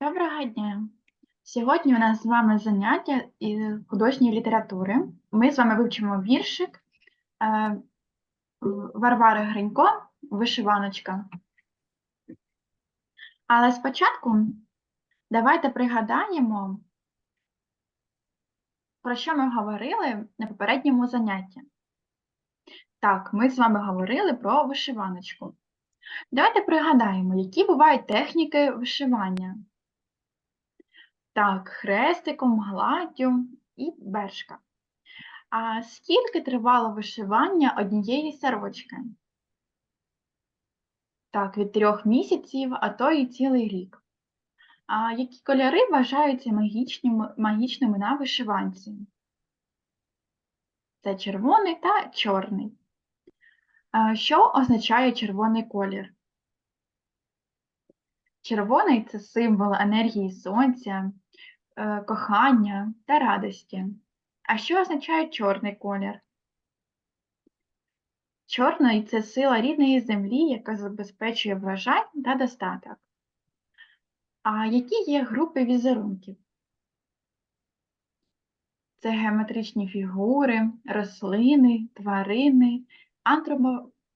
Доброго дня! Сьогодні у нас з вами заняття із художньої літератури. Ми з вами вивчимо віршик е, Варвари Гринько Вишиваночка. Але спочатку давайте пригадаємо, про що ми говорили на попередньому занятті. Так, ми з вами говорили про вишиваночку. Давайте пригадаємо, які бувають техніки вишивання. Так, хрестиком, гладдю і бершка. А скільки тривало вишивання однієї сорочки? Так, від трьох місяців, а то і цілий рік. А які кольори вважаються магічними, магічними на вишиванці? Це червоний та чорний. Що означає червоний колір? Червоний це символ енергії сонця, е, кохання та радості. А що означає чорний колір? Чорний це сила рідної землі, яка забезпечує врожай та достаток. А які є групи візерунків? Це геометричні фігури, рослини, тварини,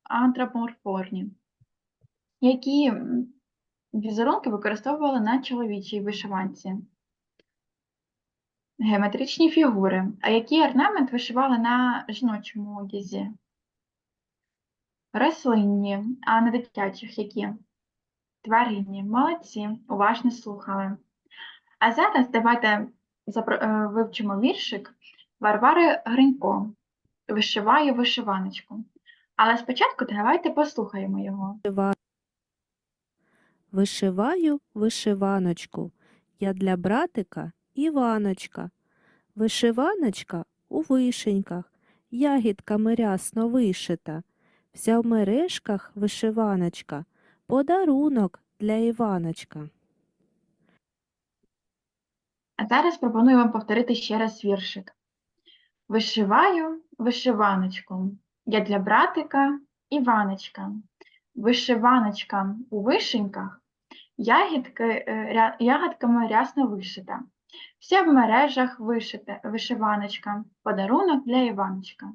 антропоморфорні. Які візерунки використовували на чоловічій вишиванці? Геометричні фігури. А який орнамент вишивали на жіночому одязі? Рослинні, а на дитячих які? Тваринні. Молодці, уважно слухали. А зараз давайте е, вивчимо віршик Варвари Гринько. Вишиваю вишиваночку. Але спочатку давайте послухаємо його. Вишиваю вишиваночку. Я для братика Іваночка. Вишиваночка у вишеньках, ягідками рясно вишита. Вся в мережках вишиваночка, подарунок для Іваночка. А зараз пропоную вам повторити ще раз віршик. Вишиваю вишиваночку. Я для братика Іваночка. Вишиваночка у вишеньках, ягідки, е, ягодками рясно вишита. Вся в мережах вишита, вишиваночка, подарунок для Іваночка.